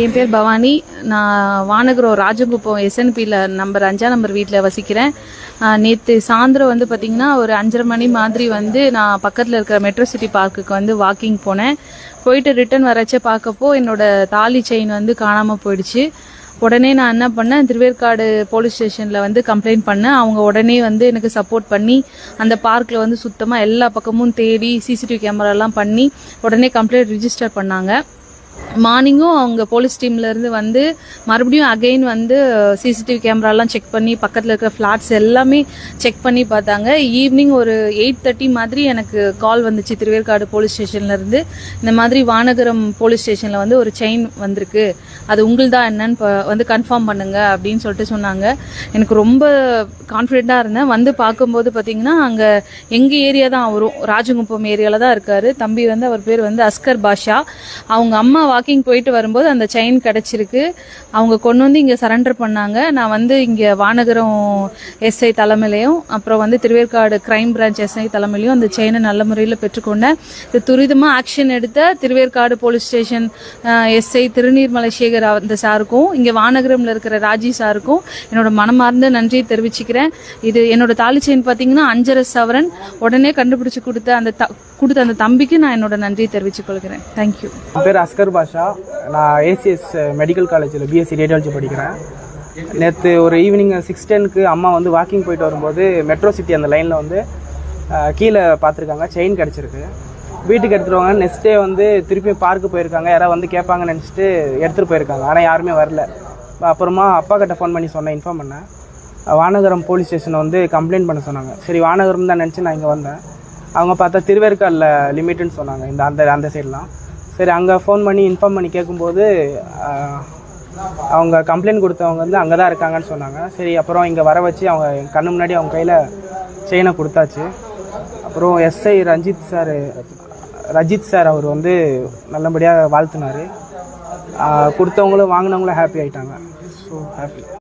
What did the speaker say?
என் பேர் பவானி. நான் வானகரம் ராஜகுப்பம் எஸ்என்பியில் நம்பர் அஞ்சாம் நம்பர் வீட்டில் வசிக்கிறேன். நேற்று சாயந்தரம் வந்து பார்த்திங்கன்னா ஒரு அஞ்சரை மணி மாதிரி வந்து நான் பக்கத்தில் இருக்கிற மெட்ரோ சிட்டி பார்க்குக்கு வந்து வாக்கிங் போனேன். போயிட்டு ரிட்டர்ன் வரச்சே பார்க்கப்போ என்னோட தாலி செயின் வந்து காணாமல் போயிடுச்சு. உடனே நான் என்ன பண்ணேன் திருவேற்காடு போலீஸ் ஸ்டேஷனில் வந்து கம்ப்ளைண்ட் பண்ணேன். அவங்க உடனே வந்து எனக்கு சப்போர்ட் பண்ணி அந்த பார்க்கில் வந்து சுத்தமாக எல்லா பக்கமும் தேடி சிசிடிவி கேமராலாம் பண்ணி உடனே கம்ப்ளைண்ட் ரிஜிஸ்டர் பண்ணாங்க. மார்னிங்கும் அவங்க போலீஸ் டீம்லேருந்து வந்து மறுபடியும் அகைன் வந்து சிசிடிவி கேமராலாம் செக் பண்ணி பக்கத்தில் இருக்கிற ஃப்ளாட்ஸ் எல்லாமே செக் பண்ணி பார்த்தாங்க. ஈவினிங் ஒரு எயிட் தேர்ட்டி மாதிரி எனக்கு கால் வந்துச்சு. திருவேற்காடு போலீஸ் ஸ்டேஷன்லேருந்து இந்த மாதிரி வானகரம் போலீஸ் ஸ்டேஷனில் வந்து ஒரு செயின் வந்திருக்கு. அது உங்கள்தான் என்னன்னு ப- வந்து கன்ஃபார்ம் பண்ணுங்க அப்படின்னு சொல்லிட்டு சொன்னாங்க. எனக்கு ரொம்ப கான்ஃபிடென்ட்டாக இருந்தேன். வந்து பார்க்கும்போது பார்த்தீங்கன்னா அங்கே எங்கள் ஏரியா தான் அவரும் ராஜகுப்பம் ஏரியாவில் தான் இருக்கார். தம்பி வந்து அவர் பேர் வந்து அஸ்கர் பாஷா. அவங்க அம்மா வாக்கிங் போயிட்டு வரும்போது அந்த செயின் கிடச்சிருக்கு. அவங்க கொண்டு வந்து இங்கே சரண்டர் பண்ணாங்க. நான் வந்து இங்கே வானகரம் எஸ்ஐ தலைமையிலையும் அப்புறம் வந்து திருவேற்காடு கிரைம் பிரான்ச் எஸ்ஐ தலைமையிலையும் அந்த செயினை நல்ல முறையில் பெற்றுக்கொண்டேன். இது துரிதமாக ஆக்ஷன் எடுத்த Thiruverkadu police station SI Thirunirmalai Sekar அந்த சாருக்கும் இங்கே வானகரமில் இருக்கிற ராஜி சாருக்கும் என்னோட மனமார்ந்த நன்றியை தெரிவிச்சுக்கிறேன். இது என்னோட தாலி செயின் பார்த்தீங்கன்னா அஞ்சரை சவரன். உடனே கண்டுபிடிச்சு கொடுத்த அந்த த- கொடுத்த அந்த தம்பிக்கு நான் என்னோட நன்றியை தெரிவிச்சுக் கொள்கிறேன் தேங்க்யூ பேர் அஸ்கர் பாஷா. நான் ஏசிஎஸ் மெடிக்கல் காலேஜில் பிஎஸ்சி ரேடியாலஜி படிக்கிறேன். நேற்று ஒரு ஈவினிங் சிக்ஸ் டென்க்கு அம்மா வந்து வாக்கிங் போயிட்டு வரும்போது மெட்ரோ சிட்டி அந்த லைனில் வந்து கீழே பார்த்துருக்காங்க. செயின் கிடச்சிருக்கு. வீட்டுக்கு எடுத்துகிட்டு வாங்க. நெக்ஸ்ட் டே வந்து திருப்பி பார்க்கு போயிருக்காங்க. யாராவது வந்து கேட்பாங்கன்னு நினச்சிட்டு எடுத்துகிட்டு போயிருக்காங்க. ஆனால் யாருமே வரல. அப்புறமா அப்பா கிட்ட ஃபோன் பண்ணி சொன்னேன் இன்ஃபார்ம் பண்ணேன். வானகரம் போலீஸ் ஸ்டேஷன் வந்து கம்ப்ளைண்ட் பண்ண சொன்னாங்க. சரி வானகரம் தான் நினச்சி நான் இங்கே வந்தேன். அவங்க பார்த்தா திருவேற்காடில் லிமிட்டுன்னு சொன்னாங்க. இந்த அந்த அந்த சைட்லாம் சரி அங்கே ஃபோன் பண்ணி இன்ஃபார்ம் பண்ணி கேட்கும்போது அவங்க கம்ப்ளைண்ட் கொடுத்தவங்க வந்து அங்கே தான் இருக்காங்கன்னு சொன்னாங்க. சரி அப்புறம் இங்கே வர வச்சு அவங்க என் கண்ணு முன்னாடி அவங்க கையில் செயினை கொடுத்தாச்சு. அப்புறம் SI Ranjith sir Rajith sir அவர் வந்து நல்லபடியாக வாழ்த்தினார். கொடுத்தவங்களும் வாங்கினவங்களும் ஹாப்பி ஆகிட்டாங்க ஸோ ஹாப்பி